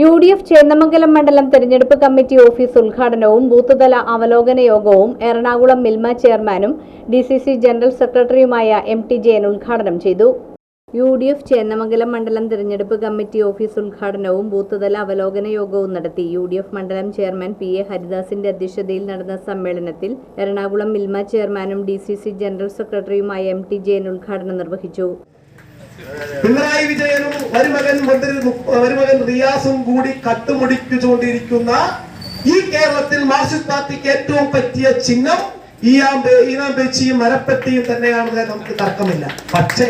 U D F Chendamangalam മണ്ഡലം തെരഞ്ഞെടുപ്പ് committee office ഉദ്ഘാടനവും ബൂത്തുതല അവലോകന യോഗവും എറണാകുളം മിൽമ ചെയർമാനും ഡി സി സി ജനറൽ സെക്രട്ടറിയുമായ എം ടി ജയൻ ഉദ്ഘാടനം ചെയ്തു. യു ഡി എഫ് ചേന്നമംഗലം മണ്ഡലം തെരഞ്ഞെടുപ്പ് കമ്മിറ്റി ഓഫീസ് ഉദ്ഘാടനവും ബൂത്തുതല അവലോകന യോഗവും നടത്തി യു ഡി എഫ് മണ്ഡലം ചെയർമാൻ പി എ ഹരിദാസിന്റെ അധ്യക്ഷതയിൽ നടന്ന സമ്മേളനത്തിൽ എറണാകുളം മിൽമ ചെയർമാനും ഡി സി സി ജനറൽ സെക്രട്ടറിയുമായ എം ടി ജയൻ ഉദ്ഘാടനം നിർവഹിച്ചു. പിണറായി വിജയനും മരുമകൻ മന്ത്രി മരുമകൻ റിയാസും കൂടി കട്ടുമുടിച്ചുകൊണ്ടിരിക്കുന്ന ഈ കേരളത്തിൽ മാർക്സിസ്റ്റ് പാർട്ടിക്ക് ഏറ്റവും പറ്റിയ ചിഹ്നം ഈ ഈനാമ്പേച്ചിയും മരപ്പറ്റിയും തന്നെയാണെന്ന് നമുക്ക് തർക്കമില്ല. പക്ഷേ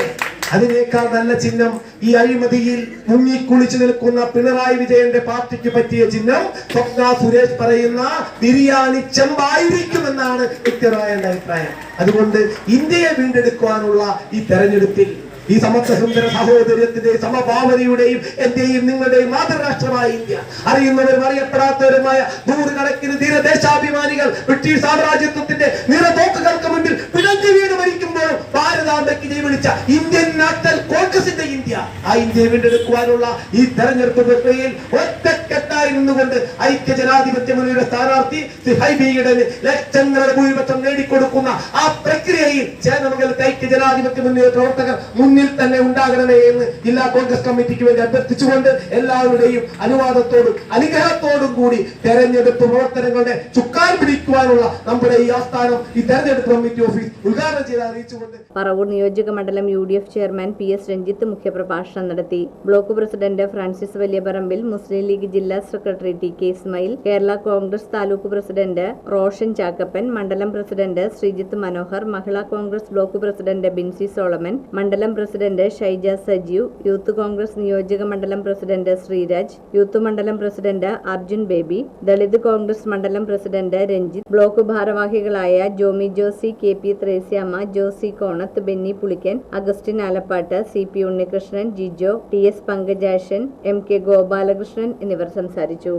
അതിനേക്കാൾ നല്ല ചിഹ്നം ഈ അഴിമതിയിൽ മുങ്ങിക്കുളിച്ചു നിൽക്കുന്ന പിണറായി വിജയന്റെ പാർട്ടിക്ക് പറ്റിയ ചിഹ്നം സ്വപ്ന സുരേഷ് പറയുന്ന ബിരിയാണി ചെമ്പായിരിക്കുമെന്നാണ് വ്യക്തമായ അഭിപ്രായം. അതുകൊണ്ട് ഇന്ത്യയെ വീണ്ടെടുക്കുവാനുള്ള ഈ തെരഞ്ഞെടുപ്പിൽ ഈ സമത്വസുന്ദര സഹോദര്യത്തിന്റെ സമഭാവനയുടെയും എന്റെയും നിങ്ങളുടെയും മാതൃരാഷ്ട്രമായ ഇന്ത്യ. അറിയുന്നവരും അറിയപ്പെടാത്തവരുമായ നൂറുകണക്കിന് ദീരദേശാഭിമാനികൾ ബ്രിട്ടീഷ് സാമ്രാജ്യത്വത്തിന്റെ നിറതോക്കുകൾക്ക് മുന്നിൽ പിഴഞ്ഞു വീട് മരിക്കുമ്പോൾ ഭാരതാംബയ്ക്ക് ജയ് വിളിച്ച ഇന്ത്യൻ നാഷണൽ കോൺഗ്രസിന്റെ ഇന്ത്യ ആ ഇന്ത്യയെ വീണ്ടെടുക്കുവാനുള്ള ഈ തെരഞ്ഞെടുപ്പ് പ്രക്രിയയിൽ ഒറ്റക്കെട്ടായി നിന്നുകൊണ്ട് ഐക്യ ജനാധിപത്യ മുന്നണിയുടെ സ്ഥാനാർത്ഥി ഹൈബിയുടെ ലക്ഷങ്ങളുടെ ഭൂരിപക്ഷം നേടിക്കൊടുക്കുന്ന ആ പ്രക്രിയയിൽ ചേർന്നമംഗലത്തെ ഐക്യ ജനാധിപത്യ മുന്നണി പ്രവർത്തകർ മുന്നിൽ തന്നെ ഉണ്ടാകണമേ എന്ന് ജില്ലാ കോൺഗ്രസ് കമ്മിറ്റിക്ക് വേണ്ടി അഭ്യർത്ഥിച്ചുകൊണ്ട് എല്ലാവരുടെയും അനുവാദത്തോടും അനുഗ്രഹത്തോടും കൂടി തെരഞ്ഞെടുപ്പ് പ്രവർത്തനങ്ങളുടെ ചുക്കാൻ പിടിക്കുവാനുള്ള നമ്മുടെ ഈ ആസ്ഥാനം ഈ തെരഞ്ഞെടുപ്പ് കമ്മിറ്റി ഓഫീസ് ഉദ്ഘാടനം ചെയ്ത് അറിയിച്ചുകൊണ്ട് പറവൂർ നിയോജക മണ്ഡലം U D F chairman P S Ranjith മുഖ്യപ്രഭാഷണം നടത്തി. ബ്ലോക്ക് പ്രസിഡന്റ് ഫ്രാൻസിസ് വലിയപറമ്പിൽ മുസ്ലിം ലീഗ് ജില്ലാ secretary T K Ismail Kerala Congress taluk president Roshan Chakkappan മണ്ഡലം president Sreejith Manohar Mahila Congress block president Binsi Solomon മണ്ഡലം പ്രസിഡന്റ് ഷൈജ സജീവ് യൂത്ത് കോൺഗ്രസ് നിയോജക മണ്ഡലം പ്രസിഡന്റ് ശ്രീരാജ് യൂത്ത് മണ്ഡലം president Arjun Baby Dalit Congress മണ്ഡലം president Ranjith block ഭാരവാഹികളായ Jomy Josy K P Threasiamma Josy Konath Benny Pulikkan Augustine Alappatt C P Unnikrishnan Jijo T S Pankajakshan M K Gopalakrishnan എന്നിവർ സംസാരിച്ചു.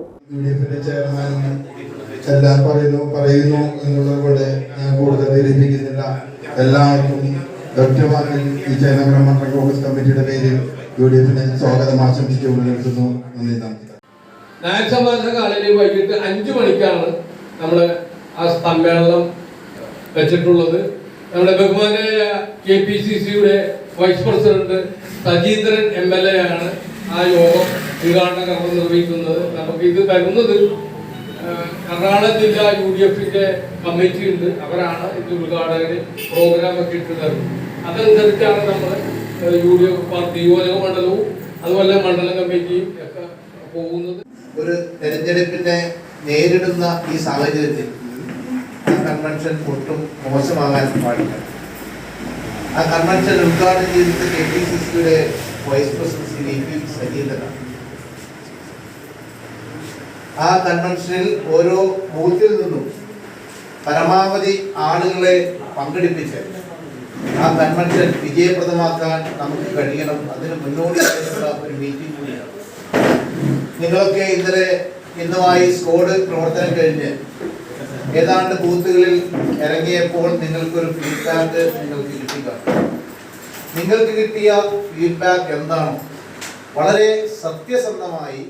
എല്ലാം പറയുന്നു പറയുന്നു എന്നുള്ളതോടെ ഞാൻ കൂടുതൽ ധരിപ്പിക്കുന്നില്ല. എല്ലാവർക്കും ഒറ്റവാക്കിൽ ഈ മണ്ഡലം കോൺഗ്രസ് കമ്മിറ്റിയുടെ പേരിൽ യു ഡി എഫിനെ സ്വാഗതം ആശംസിച്ചുകൊണ്ട് നിർത്തുന്നു. നന്ദി നമസ്കാരം. കാലയിൽ വൈകിട്ട് അഞ്ചു മണിക്കാണ് നമ്മൾ ആ സമ്മേളനം വെച്ചിട്ടുള്ളത്. നമ്മുടെ ബഹുമാനായ കെ പി സി സിയുടെ vice president Sajeendran M L A ആണ് ആ യോഗം ഉദ്ഘാടന കർമ്മം നിർവഹിക്കുന്നത്. നമുക്ക് ഇത് തരുന്നത് കർണാടക ജില്ലാ യു ഡി എഫിന്റെ കമ്മിറ്റി ഉണ്ട്. അവരാണ് ഇത് ഉദ്ഘാടകര് പ്രോഗ്രാം ഒക്കെ ഇട്ട് തരുന്നത്. അതനുസരിച്ചാണ് നമ്മൾ യു ഡി എഫ് പാർട്ടി യുവജന മണ്ഡലവും അതുപോലെ മണ്ഡലം കമ്മിറ്റിയും ഒക്കെ പോകുന്നത്. ഒരു തെരഞ്ഞെടുപ്പിനെ നേരിടുന്ന ഈ സാഹചര്യത്തിൽ കൺവെൻഷൻ ഒട്ടും മോശമാകാൻ പാടില്ല. ആ കൺവെൻഷൻ ഉദ്ഘാടനം ചെയ്തത് കെ പി സി സിയുടെ വൈസ് പ്രസിഡന്റ് സജീന്ദ്രനാണ് ആ കൺവെൻഷനിൽ ഓരോ ബൂത്തിൽ നിന്നും പരമാവധി ആളുകളെ പങ്കെടുപ്പിച്ച് ആ കൺവെൻഷൻ വിജയപ്രദമാക്കാൻ നമുക്ക് കഴിയണം. അതിന് മുന്നോടിയായിട്ടുള്ള ഒരു മീറ്റിംഗ് കൂടിയാണ്. നിങ്ങളൊക്കെ ഇന്നലെ ഇന്നുമായി സ്കോഡ് പ്രവർത്തനം കഴിഞ്ഞ് ഏതാണ്ട് ബൂത്തുകളിൽ ഇറങ്ങിയപ്പോൾ നിങ്ങൾക്കൊരു ഫീഡ്ബാക്ക് നിങ്ങൾക്ക് കിട്ടുക നിങ്ങൾക്ക് കിട്ടിയ ഫീഡ്ബാക്ക് എന്താണോ വളരെ സത്യസന്ധമായി